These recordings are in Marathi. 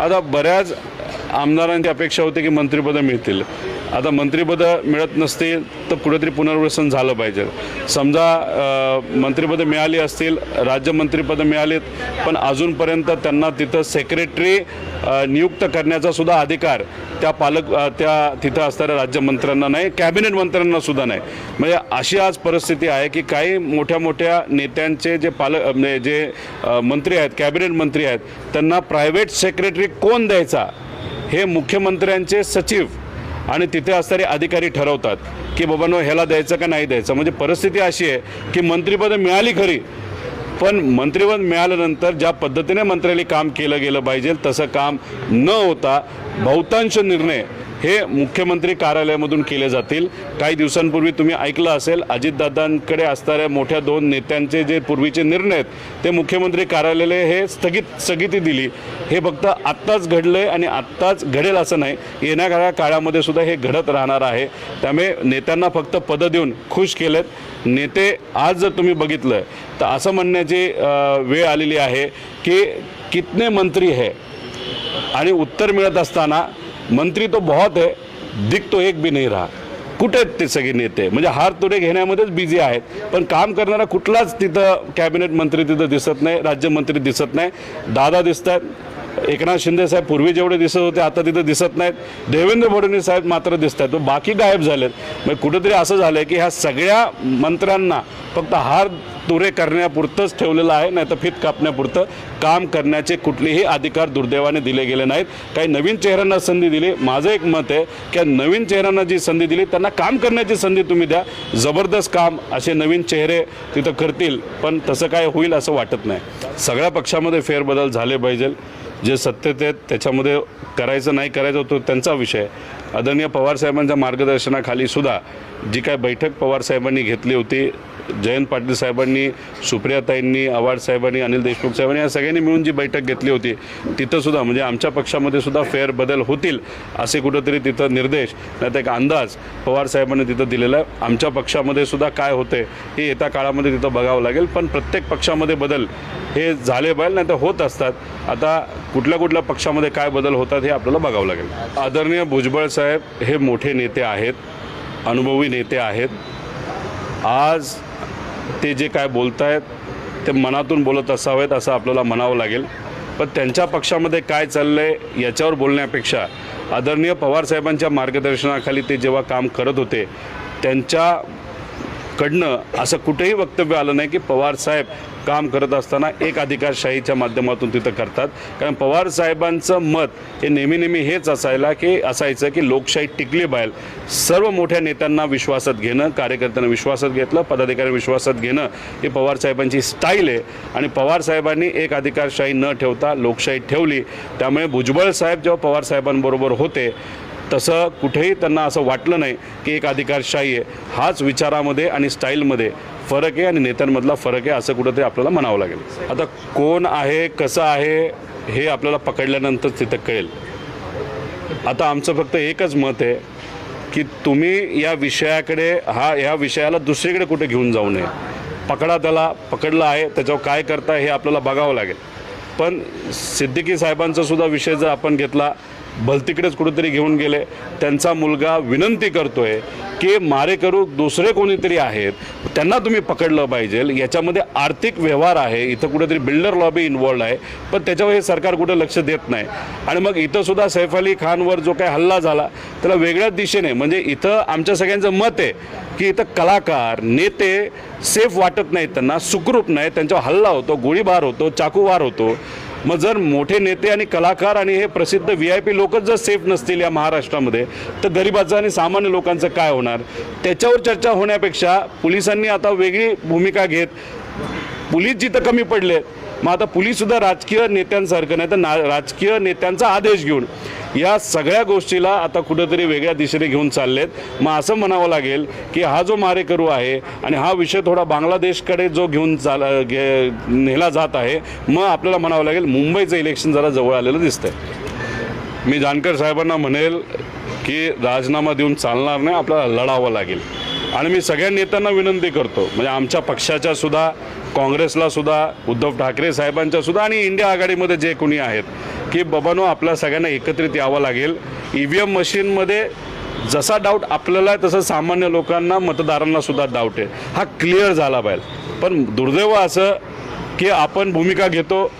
आता बऱ्याच आमदारांची अपेक्षा होती की मंत्रिपदं मिळतील. आता मंत्रिपदं मिळत नसतील तर कुठेतरी पुनर्वसन झालं पाहिजे. समजा मंत्रिपदं मिळाली असतील राज्यमंत्रीपदं मिळालीत पण अजूनपर्यंत त्यांना तिथं सेक्रेटरी नियुक्त करण्याचा सुद्धा अधिकार त्या पालक त्या तिथं असणाऱ्या राज्यमंत्र्यांना नाही कॅबिनेट मंत्र्यांना सुद्धा नाही. म्हणजे अशी आज परिस्थिती आहे की काही मोठ्या मोठ्या नेत्यांचे जे पालक म्हणजे जे मंत्री आहेत कॅबिनेट मंत्री आहेत त्यांना प्रायव्हेट सेक्रेटरी कोण द्यायचा? हे मुख्यमंत्र्यांचे सचिव आणि तिथे असणारे अधिकारी ठरवतात की बाबांनो ह्याला द्यायचं का नाही द्यायचं? म्हणजे परिस्थिती अशी आहे की मंत्रिपदं मिळाली खरी पण मंत्रिपद मिळाल्यानंतर ज्या पद्धतीने मंत्र्यांनी काम केलं गेलं पाहिजे तसं काम न होता बहुतांश निर्णय हे मुख्यमंत्री कार्यालयामधून केले जातील. काही दिवसांपूर्वी तुम्ही ऐकलं असेल अजितदादांकडे असणाऱ्या मोठ्या दोन नेत्यांचे जे पूर्वीचे निर्णय आहेत ते मुख्यमंत्री कार्यालयाने हे स्थगित स्थगिती दिली. हे फक्त आत्ताच घडलं आहे आणि आत्ताच घडेल असं नाही. येणाऱ्या काळामध्ये सुद्धा हे घडत राहणार आहे. त्यामुळे नेत्यांना फक्त पदं देऊन खुश केलेत. नेते आज जर तुम्ही बघितलं तर असं म्हणण्याची वेळ आलेली आहे की कितने मंत्री है आणि उत्तर मिळत असताना मंत्री तो बहुत आहे दिख तो एक भी नाही रहा। कुठे आहेत ते सगळे नेते? म्हणजे हार तुरे घेण्यामध्येच बिझी आहेत. पण काम करणारा कुठलाच तिथं कॅबिनेट मंत्री तिथं दिसत नाही राज्यमंत्री दिसत नाही. दादा दिसत आहेत एकनाथ शिंदे साहेब पूर्वी जेवढे दिसत होते आता तिथं दिसत नाहीत. देवेंद्र फडणवीस साहेब मात्र दिसत आहेत बाकी गायब झालेत. म्हणजे कुठेतरी असं झालं की ह्या सगळ्या मंत्र्यांना फक्त हार तुरे करण्यापुरतंच ठेवलेलं आहे नाही तर फित कापण्यापुरतं काम करण्याचे कुठलेही अधिकार दुर्दैवाने दिले गेले नाहीत. काही नवीन चेहऱ्यांना संधी दिली. माझं एक मत आहे की नवीन चेहऱ्यांना जी संधी दिली त्यांना काम करण्याची संधी तुम्ही द्या. जबरदस्त काम असे नवीन चेहरे तिथं करतील पण तसं काय होईल असं वाटत नाही. सगळ्या पक्षामध्ये फेरबदल झाले पाहिजे जे सत्तेत आहेत त्याच्यामध्ये करायचं नाही करायचं तो त्यांचा विषय आदरणीय पवारसाहेबांच्या मार्गदर्शनाखाली सुद्धा जी काय बैठक पवारसाहेबांनी घेतली होती जयंत पाटील साहेबांनी सुप्रियाताईंनी आव्हाड साहेबांनी अनिल देशमुख साहेबांनी या सगळ्यांनी मिळून जी बैठक घेतली होती तिथंसुद्धा म्हणजे आमच्या पक्षामध्ये सुद्धा फेरबदल होतील असे कुठंतरी तिथं निर्देश नाही तर एक अंदाज पवार साहेबांनी तिथं दिलेला आहे. आमच्या पक्षामध्ये सुद्धा काय होते हे येत्या काळामध्ये तिथं बघावं लागेल पण प्रत्येक पक्षामध्ये बदल हे झाले पाहिजे नाही तर होत असतात. आता कुठल्या कुठल्या पक्षामध्ये काय बदल होतात हे आपल्याला बघावं लागेल. आदरणीय भुजबळ साहेब हे मोठे नेते आहेत अनुभवी नेते आहेत. आज ते जे काय बोलत आहेत ते मनातून बोलत असावेत असं आपल्याला म्हणावं लागेल. पण त्यांच्या पक्षामध्ये काय चाललं आहे याच्यावर बोलण्यापेक्षा आदरणीय पवारसाहेबांच्या मार्गदर्शनाखाली ते जेव्हा काम करत होते त्यांच्या कडणं असं कुठेही वक्तव्य आलं नाही की पवार साहेब काम करत असताना एक अधिकारशाहीच्या माध्यमातून तिथं करतात. कारण पवार साहेबांचं मत हे नेहमी नेहमी हेच असायला की असायचं की लोकशाही टिकली पाहिजे. सर्व मोठ्या नेत्यांना विश्वासात घेणं कार्यकर्त्यांना विश्वासात घेतलं पदाधिकारी विश्वासात घेणं ही पवार साहेबांची स्टाईल आहे. आणि पवार साहेबांनी एक अधिकारशाही न ठेवता लोकशाही ठेवली. त्यामुळे भुजबळ साहेब जेव्हा पवार साहेबांबरोबर होते तसं कुठेही त्यांना असं वाटलं नाही की एक अधिकारशाही आहे. हाच विचारामध्ये आणि स्टाईलमध्ये फरक आहे आणि नेत्यांमधला फरक आहे असं कुठंतरी आपल्याला म्हणावं लागेल. आता कोण आहे कसं आहे हे आपल्याला पकडल्यानंतर तिथं कळेल. आता आमचं फक्त एकच मत आहे की तुम्ही या विषयाकडे हा ह्या विषयाला दुसरीकडे कुठे घेऊन जाऊ नये. पकडा त्याला पकडलं आहे त्याच्यावर काय करता हे आपल्याला बघावं लागेल. पण सिद्दीकी साहेबांचा सुद्धा विषय जर आपण घेतला भलतीकडेच कुठेतरी घेऊन गेले. त्यांचा मुलगा विनंती करतोय की मारेकरू दुसरे कोणीतरी आहेत. त्यांना तुम्ही पकडलं पाहिजे. याच्यामध्ये आर्थिक व्यवहार आहे. इथं कुठेतरी बिल्डर लॉबी इन्वॉल्ड आहे. पण त्याच्यावर हे सरकार कुठं लक्ष देत नाही. आणि मग इथंसुद्धा सैफ अली खानवर जो काही हल्ला झाला त्याला वेगळ्याच दिशेने म्हणजे इथं आमच्या सगळ्यांचं मत आहे की इथं कलाकार नेते सेफ वाटत नाहीत त्यांना सुखरूप नाही त्यांच्यावर हल्ला होतो गोळीबार होतो चाकूवार होतो. मग जर मोठे नेते आणि कलाकार आणि हे प्रसिद्ध व्ही आय पी लोकच जर सेफ नसतील या महाराष्ट्रामध्ये तर गरिबाचं आणि सामान्य लोकांचं काय होणार? त्याच्यावर चर्चा होण्यापेक्षा पोलिसांनी आता वेगळी भूमिका घेत पोलीस जिथं कमी पडले मग आता पोलीससुद्धा राजकीय नेत्यांसारखं नाही तर ना राजकीय नेत्यांचा आदेश घेऊन या सगळ्या गोष्टीला आता कुठंतरी वेगळ्या दिशेने घेऊन चाललेत. मग असं म्हणावं लागेल की हा जो मारेकरू आहे आणि हा विषय थोडा बांगलादेशकडे जो घेऊन चाल घे नेला जात आहे मग आपल्याला म्हणावं लागेल मुंबईचं इलेक्शन जरा जवळ आलेलं दिसतंय. मी जानकर साहेबांना म्हणेल की राजीनामा देऊन चालणार नाही आपल्याला लढावं लागेल. आणि मी सगळ्या नेत्यांना विनंती करतो म्हणजे आमच्या पक्षाच्या सुद्धा काँग्रेसला सुद्धा उद्धव ठाकरे साहेबांच्या सुद्धा आणि इंडिया आघाडीमध्ये जे कोणी आहेत की बाबानो आपल्या सगळ्यांना एकत्रित यावं लागेल. ई व्ही एम मशीनमध्ये जसा डाऊट आपल्याला आहे तसं सामान्य लोकांना मतदारांना सुद्धा डाऊट आहे. हा क्लिअर झाला पाहिजे. पण दुर्दैव असं की आपण भूमिका घेतो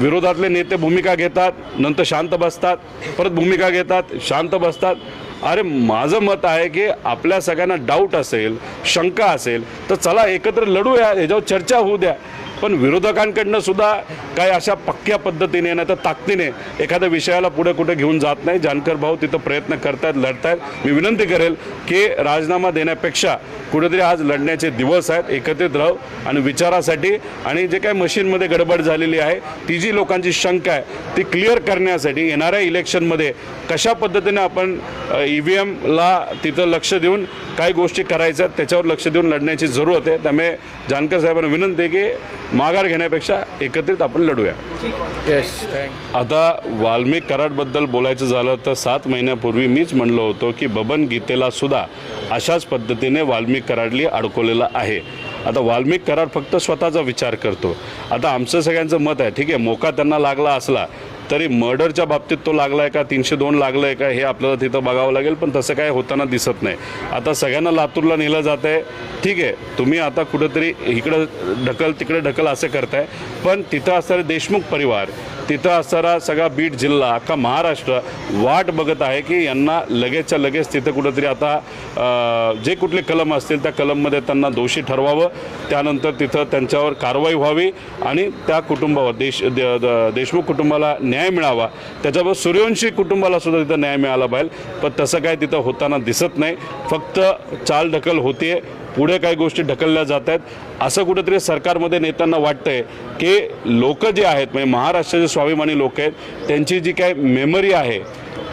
विरोधातले नेते भूमिका घेतात नंतर शांत बसतात परत भूमिका घेतात शांत बसतात. अरे माझं मत आहे की आपल्या सगळ्यांना डाऊट असेल शंका असेल तर चला एकत्र लढूया याच्यावर चर्चा होऊ द्या. पण विरोधकांकडनं सुद्धा काही अशा पक्क्या पद्धतीने नाही तर ताकदीने एखाद्या विषयाला पुढे कुठे घेऊन जात नाही. जानकर भाऊ तिथं प्रयत्न करतायत लढतायत. मी विनंती करेल की राजीनामा देण्यापेक्षा कुठेतरी आज लढण्याचे दिवस आहेत एकत्रित राहू आणि विचारासाठी आणि जे काही मशीनमध्ये गडबड झालेली आहे ती जी लोकांची शंका आहे ती क्लिअर करण्यासाठी येणाऱ्या इलेक्शनमध्ये कशा पद्धतीने आपण ई व्ही एमला तिथं लक्ष देऊन काही गोष्टी करायच्या त्याच्यावर लक्ष देऊन लढण्याची जरूरत आहे. त्यामुळे जानकर साहेबांना विनंती आहे की माघार घेण्यापेक्षा एकत्रित आपण लढूया. येस आता वाल्मिक कराडबद्दल बोलायचं झालं तर सात महिन्यापूर्वी मीच म्हणलो होतो की बबन गीतेला सुद्धा अशाच पद्धतीने वाल्मिक कराडली अडकवलेला आहे. आता वाल्मिक कराड फक्त स्वतःचा विचार करतो. आता आमचं सगळ्यांचं मत आहे ठीक आहे मोका त्यांना लागला असला तरी मर्डरच्या बाबतीत तो लागला आहे का? तीनशे दोन लागलं आहे का? हे आपल्याला तिथं बघावं लागेल पण तसं काय होताना दिसत नाही. आता सगळ्यांना लातूरला नेलं जात आहे ठीक आहे तुम्ही आता कुठंतरी इकडं ढकल तिकडे ढकल असं करताय. पण तिथं असणारे देशमुख परिवार तिथं असणारा सगळा बीड जिल्हा अख्खा महाराष्ट्र वाट बघत आहे की यांना लगेचच्या लगेच तिथं कुठंतरी आता जे कुठले कलम असतील त्या कलममध्ये त्यांना दोषी ठरवावं. त्यानंतर तिथं त्यांच्यावर कारवाई व्हावी आणि त्या कुटुंबावर देश दे- देशमुख कुटुंबाला न्याय न्याय मिळावा. त्याच्याबरोबर सूर्यवंशी कुटुंबाला सुद्धा तिथं न्याय मिळाला पाहिजे पण तसं काय तिथं होताना दिसत नाही. फक्त चाल ढकल होते पुढे काही गोष्टी ढकलल्या जात आहेत असं कुठेतरी सरकारमध्ये नेत्यांना वाटतंय की लोक जे आहेत म्हणजे महाराष्ट्राचे स्वाभिमानी लोक आहेत त्यांची जी काय मेमरी आहे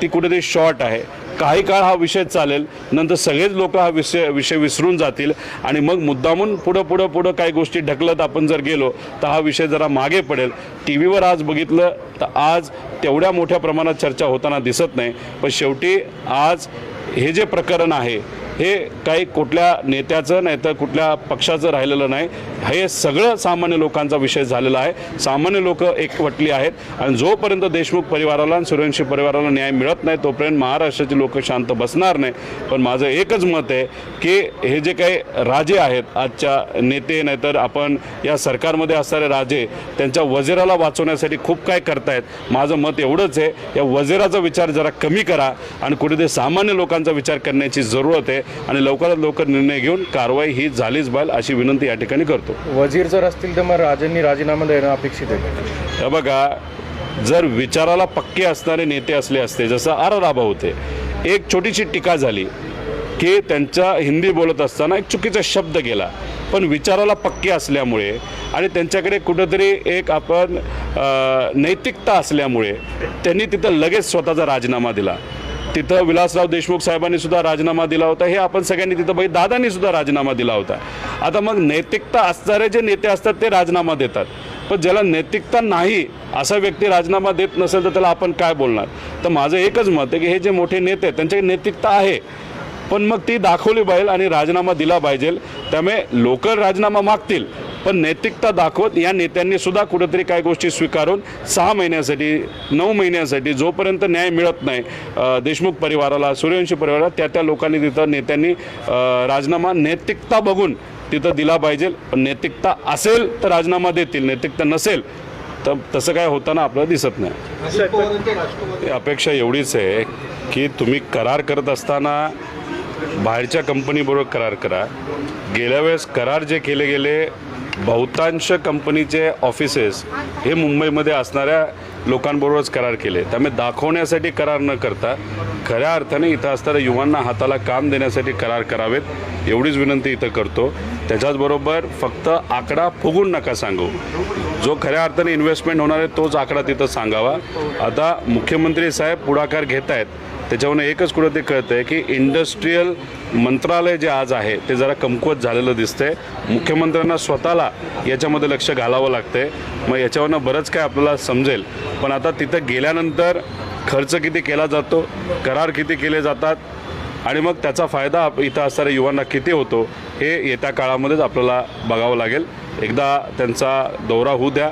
ती कुठेतरी शॉर्ट आहे. काही काळ हा विषय चालेल नंतर सगळेच लोक हा विषय विषय विसरून जातील आणि मग मुद्दामून पुढं पुढं पुढं काही गोष्टी ढकलत आपण जर गेलो तर हा विषय जरा मागे पडेल. टी व्हीवर आज बघितलं तर आज तेवढ्या मोठ्या प्रमाणात चर्चा होताना दिसत नाही. पण शेवटी आज हे जे प्रकरण आहे हे काही कुठल्या नेत्याचं नाही तर कुठल्या पक्षाचं राहिलेलं नाही. हे सगळं सामान्य लोकांचा विषय झालेला आहे. सामान्य लोक एकवटली आहेत. आणि जोपर्यंत देशमुख परिवाराला आणि सूर्यवंशी परिवाराला न्याय मिळत नाही तोपर्यंत महाराष्ट्राची लोक शांत बसणार नाही. पण माझं एकच मत आहे की हे जे काही राजे आहेत आजच्या नेते नाहीतर आपण या सरकारमध्ये असणारे राजे त्यांच्या वजेराला वाचवण्यासाठी खूप काय करतायत. माझं मत एवढंच आहे. या वजेराचा विचार जरा कमी करा. आणि कुठेतरी सामान्य लोकांचा विचार करण्याची जरूरत आहे. आणि लवकरात लवकर निर्णय घेऊन कारवाई ही झालीच पाहिजे अशी विनंती या ठिकाणी करतो. वजीर जर असतील तर मग राजांनी राजीनामा देणं अपेक्षित आहे. बघा जर विचाराला पक्के असणारे नेते असले असते जसं आर राभा होते एक छोटीशी टीका झाली की त्यांच्या हिंदी बोलत असताना एक चुकीचा शब्द गेला पण विचाराला पक्के असल्यामुळे आणि त्यांच्याकडे कुठंतरी एक आपण नैतिकता असल्यामुळे त्यांनी तिथं लगेच स्वतःचा राजीनामा दिला. तिथं विलासराव देशमुख साहेबांनी सुद्धा राजीनामा दिला होता. हे आपण सगळ्यांनी तिथं बघित दादांनी सुद्धा राजीनामा दिला होता. आता मग नैतिकता असणारे जे नेते असतात ते राजीनामा देतात. पण ज्याला नैतिकता नाही असा व्यक्ती राजीनामा देत नसेल तर त्याला आपण काय बोलणार? तर माझं एकच मत आहे की हे जे मोठे नेते आहेत त्यांच्याकडे नैतिकता आहे. पण मग ती दाखवली पाहिजे आणि राजीनामा दिला पाहिजे. त्यामुळे लोक राजीनामा मागतील पण नैतिकता दाखवत या नेत्यांनी सुद्धा कुठेतरी काही गोष्टी स्वीकारून सहा महिन्यासाठी नऊ महिन्यासाठी जोपर्यंत न्याय मिळत नाही देशमुख परिवाराला सूर्यवंशी परिवाराला त्या त्या लोकांनी तिथं नेत्यांनी राजीनामा नैतिकता बघून तिथं दिला पाहिजे. पण नैतिकता असेल तर राजीनामा देतील नैतिकता नसेल तर तसं काय होताना आपल्याला दिसत नाही. अपेक्षा एवढीच आहे की तुम्ही करार करत असताना बाहेरच्या कंपनीबरोबर करार करा. गेल्या वेळेस करार जे केले गेले बहुतांश कंपनीचे ऑफिसेस हे मुंबईमध्ये असणाऱ्या लोकांबरोबरच करार केले. त्यामुळे दाखवण्यासाठी करार न करता खऱ्या अर्थाने इथं असणाऱ्या युवांना हाताला काम देण्यासाठी करार करावेत एवढीच विनंती इथं करतो. त्याच्याचबरोबर फक्त आकडा फुगून नका सांगू. जो खऱ्या अर्थाने इन्व्हेस्टमेंट होणार आहे तोच आकडा तिथं सांगावा. आता मुख्यमंत्री साहेब पुढाकार घेत आहेत त्याच्यावरून एकच कुठं ते कळतं आहे की इंडस्ट्रीयल मंत्रालय जे आज आहे ते जरा कमकुवत झालेलं दिसतंय. मुख्यमंत्र्यांना स्वतःला याच्यामध्ये लक्ष घालावं लागतंय. मग याच्यावरनं बरंच काय आपल्याला समजेल. पण आता तिथं गेल्यानंतर खर्च किती केला जातो करार किती केले जातात आणि मग त्याचा फायदा आप- इथं असणाऱ्या युवांना किती होतो हे येत्या काळामध्येच आपल्याला बघावं लागेल. एकदा त्यांचा दौरा होऊ द्या.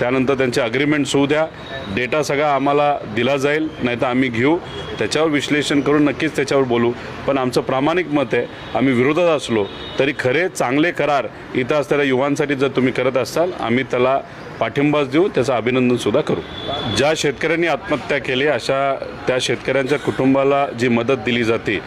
त्यानंतर त्यांचे अग्रीमेंट्स होऊ द्या. डेटा सगळा आम्हाला दिला जाईल नाही तर आम्ही घेऊ. त्याच्यावर विश्लेषण करून नक्कीच त्याच्यावर बोलू. पण आमचं प्रामाणिक मत आहे आम्ही विरोधात असलो तरी खरे चांगले करार इथं असणाऱ्या युवांसाठी जर तुम्ही करत असाल आम्ही त्याला पाठिंबाच देऊ त्याचं अभिनंदनसुद्धा करू. ज्या शेतकऱ्यांनी आत्महत्या केली अशा त्या शेतकऱ्यांच्या कुटुंबाला जी मदत दिली जाते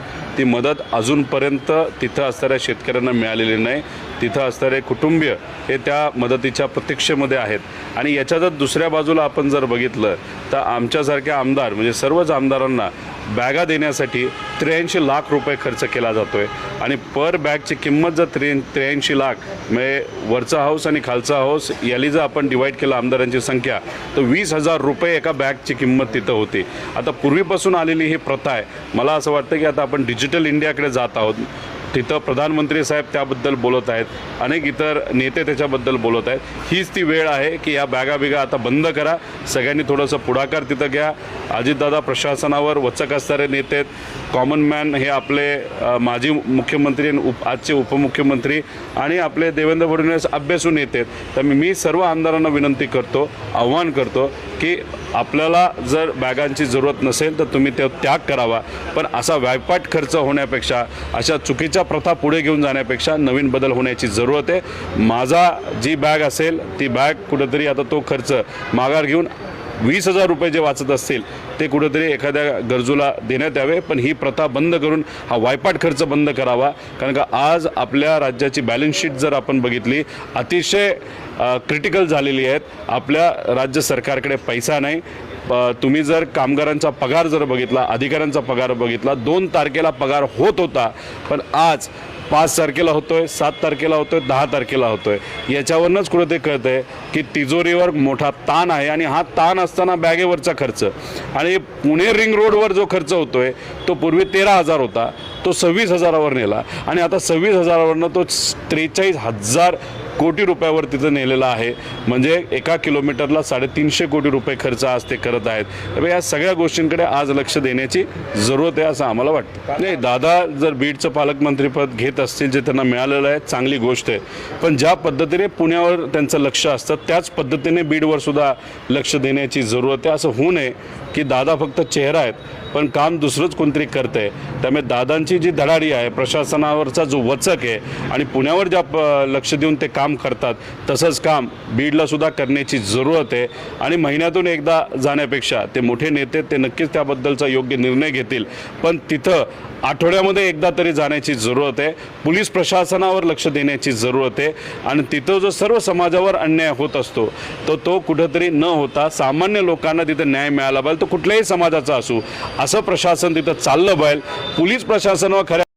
ती मदत अजूनपर्यंत तिथं असणाऱ्या शेतकऱ्यांना मिळालेली नाही. तिथं असणारे कुटुंबीय हे त्या मदतीच्या प्रतीक्षेमध्ये आहेत. आणि याच्या जर दुसऱ्या बाजूला आपण जर बघितलं तर आमच्यासारख्या आमदार म्हणजे सर्वच आमदारांना बॅगा देण्यासाठी त्र्याऐंशी लाख रुपये खर्च केला जातो आहे आणि पर बॅगची किंमत जर त्रे त्र्याऐंशी लाख म्हणजे वरचा हाऊस आणि खालचा हाऊस याली जर आपण डिवाईड केलं आमदारांची संख्या तर वीस हजार रुपये एका बॅगची किंमत तिथं होती. आता पूर्वीपासून आलेली ही प्रथा आहे. मला असं वाटतं की आता आपण डिजिटल इंडियाकडे जात आहोत. तिथं प्रधानमंत्री साहेब त्याबद्दल बोलत आहेत. अनेक इतर नेते त्याच्याबद्दल बोलत आहेत. हीच ती वेळ आहे की या बॅगा बिगा आता बंद करा. सगळ्यांनी थोडंसं पुढाकार तिथं घ्या. अजितदादा प्रशासनावर वचक असणारे नेते आहेत. कॉमन मॅन हे आपले माजी मुख्यमंत्री आणि उप आजचे उपमुख्यमंत्री आणि आपले देवेंद्र फडणवीस अभ्यासू नेते आहेत. तर मी मी सर्व आमदारांना विनंती करतो आव्हान करतो की आपल्याला जर बॅगांची जरूरत नसेल तर तुम्ही ते त्याग करावा. पण असा व्यायपाट खर्च होण्यापेक्षा अशा चुकीच्या प्रथा पुढे घेऊन जाण्यापेक्षा नवीन बदल होण्याची जरूरत आहे. माझा जी बॅग असेल ती बॅग कुठंतरी आता तो खर्च माघार घेऊन वीस हजार रुपये जे वाचत असतील ते कुठेतरी एखाद्या गरजूला देण्यात यावे. पण ही प्रथा बंद करून हा वायपाट खर्च बंद करावा. कारण का आज आपल्या राज्याची बॅलन्स शीट जर आपण बघितली अतिशय क्रिटिकल झालेली आहेत. आपल्या राज्य सरकारकडे पैसा नाही. तुम्ही जर कामगारांचा पगार जर बघितला अधिकाऱ्यांचा पगार बघितला दोन तारखेला पगार होत होता. पण आज पाच तारखेला होतो आहे सात तारखेला होतो आहे दहा तारखेला होतो आहे याच्यावरनंच कुठं ते आहे की तिजोरीवर मोठा ताण आहे आणि हा ताण असताना बॅगेवरचा खर्च. आणि पुणे रिंग रोडवर जो खर्च होतो आहे तो पूर्वी तेरा हजार होता तो सव्वीस हजारावर नेला. आणि आता सव्वीस हजारावरनं तो त्रेचाळीस हजार कोटी रुपयावर तिथं नेलेलं आहे. म्हणजे एका किलोमीटरला साडेतीनशे कोटी रुपये खर्च आज ते करत आहेत. त्यामुळे या सगळ्या गोष्टींकडे आज लक्ष देण्याची जरूरत आहे असं आम्हाला वाटतं. नाही दादा जर बीडचं पालकमंत्रीपद घेत असतील जे त्यांना मिळालेलं आहे चांगली गोष्ट आहे. पण ज्या पद्धतीने पुण्यावर त्यांचं लक्ष असतं त्याच पद्धतीने बीडवर सुद्धा लक्ष देण्याची जरूरत आहे. असं होऊ नये. की दादा फक्त चेहरा आहेत पण काम दुसरंच कोणतरी करतं आहे त्यामुळे दादांची जी धडाडी आहे प्रशासनावरचा जो वचक आहे आणि पुण्यावर ज्या लक्ष देऊन ते काम करतात तसंच काम बीडलासुद्धा करण्याची जरूरत आहे. आणि महिन्यातून एकदा जाण्यापेक्षा ते मोठे नेते ते नक्कीच त्याबद्दलचा योग्य निर्णय घेतील. पण तिथं आठवड्यामध्ये एकदा तरी जाण्याची जरूरत आहे. पोलीस प्रशासनावर लक्ष देण्याची जरूरत आहे. आणि तिथं जो सर्व समाजावर अन्याय होत असतो तो तो कुठंतरी न होता सामान्य लोकांना तिथं न्याय मिळाला पाहिजे. तो कुठल्याही समाजाचा असू असं प्रशासन तिथं चाललं पाहिजे पोलीस प्रशासनावर खऱ्या